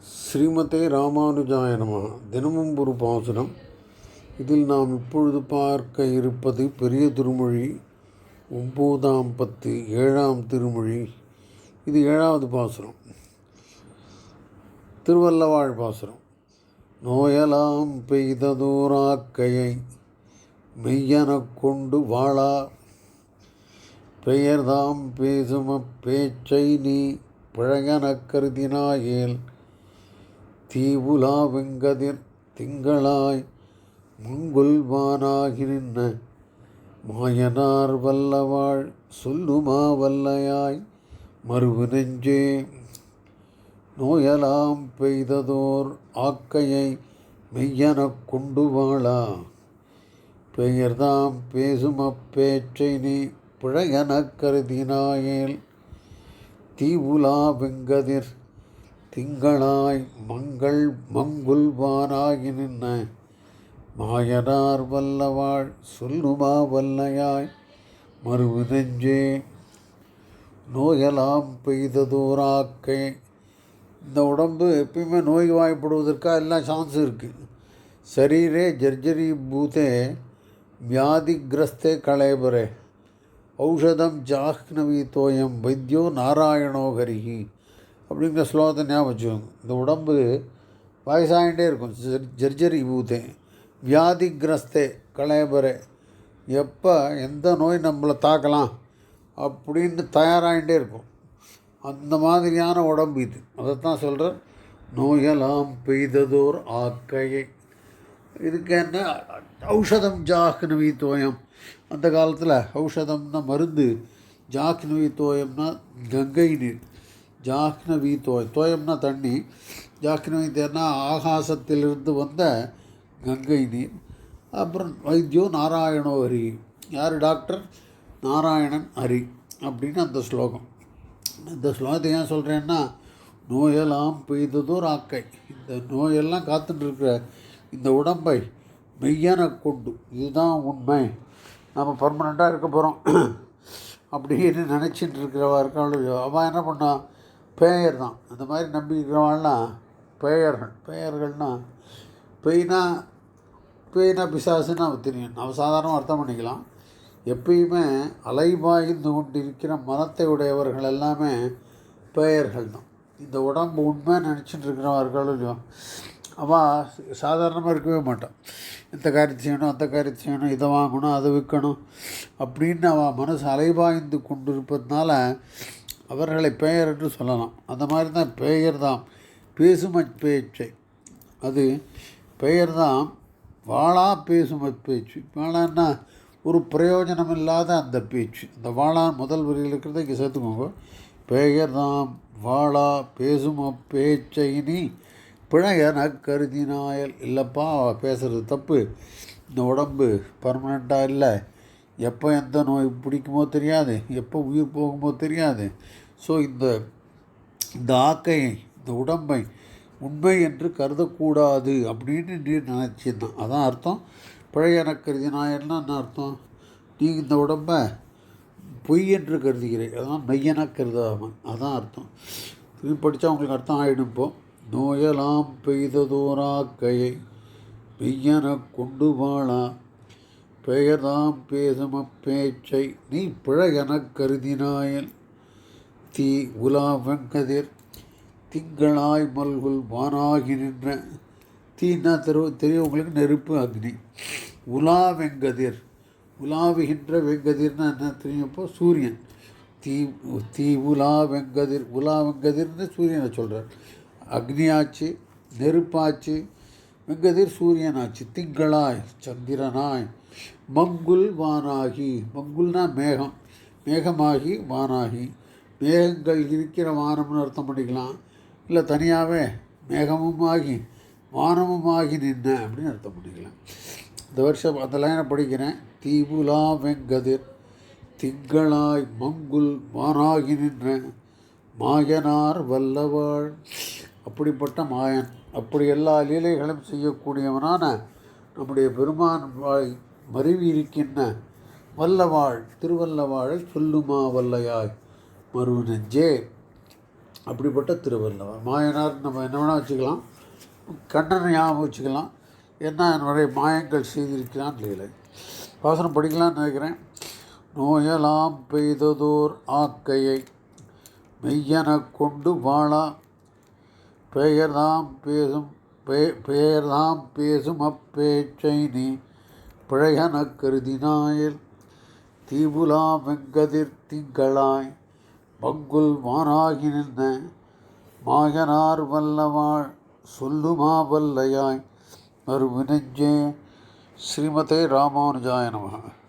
ஸ்ரீமதே ராமானுஜாய நம. தினமும் ஒரு பாசனம். இதில் நாம் இப்பொழுது பார்க்க இருப்பது பெரிய திருமொழி ஒம்போதாம் பத்து ஏழாம் திருமொழி. இது ஏழாவது பாசுரம் திருவல்லவாழ் பாசுரம் நோயலாம் பெய்ததோராக்கையை மெய்யெனக் கொண்டு வாழா. பெயர்தாம் பேசும பேச்சை நீ பிழையனக் கருதினாயேல் தீவுலா வெங்கதிர் திங்களாய் மங்குல்வானாகி நின்ன மாயனார் வல்லவாள் சொல்லுமா வல்லையாய் மறுவு நெஞ்சே. நோயலாம் பெய்ததோர் ஆக்கையை மெய்யனக் கொண்டு வாழா பெயர்தாம் பேசும் அப்பேச்சை நீ பிழையனக் கருதினாயேல் தீவுலா வெங்கதிர் திங்களாய் மங்கள் மங்குல்வானாகி நின்ன. மாயனார் வல்லவாள் சொல்லுமா வல்லையாய் மறுவு நெஞ்சே நோயெல்லாம் பெய்ததோராக்கை இந்த உடம்பு எப்பயுமே நோய் வாய்ப்படுவதற்காக எல்லாம் சான்ஸ் இருக்குது சரீரே ஜர்ஜரி பூதே வியாதிகிரஸ்தே களைபரே. ஔஷதம் ஜாஹ்னவி தோயம் வைத்தியோ நாராயணோ ஹரிஹி. அப்படிங்கிற ஸ்லோகத்தை ஞாபகம் வச்சுக்கோங்க. இந்த உடம்பு வயசாகிட்டே இருக்கும். ஜர்- ஜர்ஜரி பூதே வியாதிகிரஸ்தே களைபரே எப்போ எந்த நோய் நம்மளை தாக்கலாம் அப்படின்னு தயாராகிட்டே இருக்கும். அந்த மாதிரியான உடம்பு இது. அதைத்தான் சொல்கிறார் நோயெல்லாம் பெய்ததோர் ஆக்கையை. இதுக்கு என்ன? ஔஷதம் ஜாக்னவி தோயம். அந்த காலத்தில் ஔஷதம்னா மருந்து ஜாக்னவி தோயம்னா கங்கை நீர். ஜாஹ்னவி தோயம் தோயம்னா தண்ணி. ஜாஹ்னவி தேர்னா ஆகாசத்திலிருந்து வந்த கங்கை நீர். அப்புறம் வைத்தியோ நாராயணோ ஹரி. யார் டாக்டர்? நாராயணன் ஹரி அப்படின்னு அந்த ஸ்லோகம். இந்த ஸ்லோகத்தை ஏன் சொல்கிறேன்னா நோயெல்லாம் பெய்ததோர் ராக்கை. இந்த நோயெல்லாம் காத்துட்டுருக்கிற இந்த உடம்பை மெய்யான கொண்டு இதுதான் உண்மை. நம்ம பர்மனெண்ட்டாக இருக்க போகிறோம் அப்படின்னு நினச்சிட்டு இருக்கிறவா இருக்காள் அவன் என்ன பண்ணான் பேயர் தான் அந்த மாதிரி நம்பி இருக்கிறவாள்லாம் பேயர்கள். பேயர்கள்னால் பெய்னா பெய்னா பிசாசுன்னு அவன் தெரியும். நம்ம சாதாரணமாக அர்த்தம் பண்ணிக்கலாம். எப்பயுமே அலைபாய்ந்து கொண்டிருக்கிற மனத்தை உடையவர்கள் எல்லாமே பேயர்கள் தான் இந்த உடம்பு உண்மை நினச்சிட்டு இருக்கிறவர்கள் இல்லையோ அவன் சாதாரணமாக இருக்கவே மாட்டான். இந்த காரியத்தை செய்யணும் அந்த காரியத்தை செய்யணும் இதை வாங்கணும் அதை விற்கணும் அப்படின்னு அவன் மனசு அலைபாய்ந்து கொண்டிருப்பதுனால அவர்களை பெயர் என்று சொல்லலாம். அந்த மாதிரி தான் பெயர் தான் பேசும் பேச்சை. அது பெயர் தான் வாழா பேசும் பேச்சு. வாழான்னா ஒரு பிரயோஜனம் இல்லாத அந்த பேச்சு. அந்த வாழா முதல் வரியில் இருக்கிறத இங்கே சேர்த்துக்கோங்க. பெயர் தான் வாழா பேசும் பேச்சை நீ பிழையன கருதினாயல். இல்லைப்பா பேசுகிறது தப்பு. இந்த உடம்பு பர்மனெண்ட்டாக இல்லை. எப்போ எந்த நோய் பிடிக்குமோ தெரியாது எப்போ உயிர் போகுமோ தெரியாது. ஸோ இந்த இந்த ஆக்கையை இந்த உடம்பை உண்மை என்று கருதக்கூடாது அப்படின்னு நீ நினச்சிருந்தான் அதான் அர்த்தம். பழைய நான் என்ன அர்த்தம்? நீ இந்த உடம்பை பொய் என்று கருதுகிறேன் அதான் மெய்யென கருதாமல் அதான் அர்த்தம். திரும்பி படித்தா உங்களுக்கு அர்த்தம் ஆகிடும் இப்போ. நோயெல்லாம் பெய்ததோராக்கையை மெய்யென கொண்டு வாழா பெயர்தாம் பேசும பேச்சை நீ பிழையெனக் கருதினாயல். தீ உலா வெங்கதிர் திங்களாய் மல்குல் வானாகி நின்ற. தீன்னா தெரு தெரியும் உங்களுக்கு? நெருப்பு அக்னி. உலா வெங்கதிர் உலாவுகின்ற வெங்கதிர்னா என்ன தெரியும் இப்போ சூரியன். தீ தீ உலா வெங்கதிர் உலா வெங்கதிர்னு சூரியனை சொல்கிறார் அக்னியாச்சு நெருப்பாச்சு வெங்கதிர் சூரியனாச்சு. திங்களாய் சந்திரனாய் மங்குல் வானாகி மங்குல்னா மேகம் மேகமாகி வானாகி. மேகங்கள் இருக்கிற வானம்னு அர்த்தம் பண்ணிக்கலாம். இல்லை தனியாகவே மேகமும் ஆகி வானமும் ஆகி நின்ன அப்படின்னு அர்த்தம் பண்ணிக்கலாம். இந்த வருஷம் அந்த லைனை படிக்கிறேன். தீபுலா வெங்கதிர் திங்களாய் மங்குல் வானாகி நின்ற மாயனார் வல்லவாள். அப்படிப்பட்ட மாயன். அப்படி எல்லா லீலைகளும் செய்யக்கூடியவனான நம்முடைய பெருமான் வாய் மருவி இருக்கின்ற வல்லவாள் திருவல்லவாழை சொல்லுமா வல்லையாய் மருவு நெஞ்சே அப்படிப்பட்ட திருவள்ளுவர் மாயனார் நம்ம என்ன வேணால் வச்சுக்கலாம். கண்ணனை ஞாபகம் வச்சுக்கலாம். என்ன என்னுடைய மாயங்கள் செய்திருக்கிறான் லீலை. பாசனம் படிக்கலாம்னு நினைக்கிறேன். நோயலாம் பெய்ததோர் ஆக்கையை மெய்யன கொண்டு வாழா. பெயர்தாம் பேசும் பெ- பெயர்தாம் பேசும் அப்பேச்சை நீ பிழையன கருதினாயில் தீபுலா வெங்கதிர் திங்களாய் பங்குல் மாறாகி நின்ன மாயனார் வல்லவாள் சொல்லுமா வல்லையாய் மறுவினஞ்சே ஸ்ரீமதே ராமானுஜாய நமः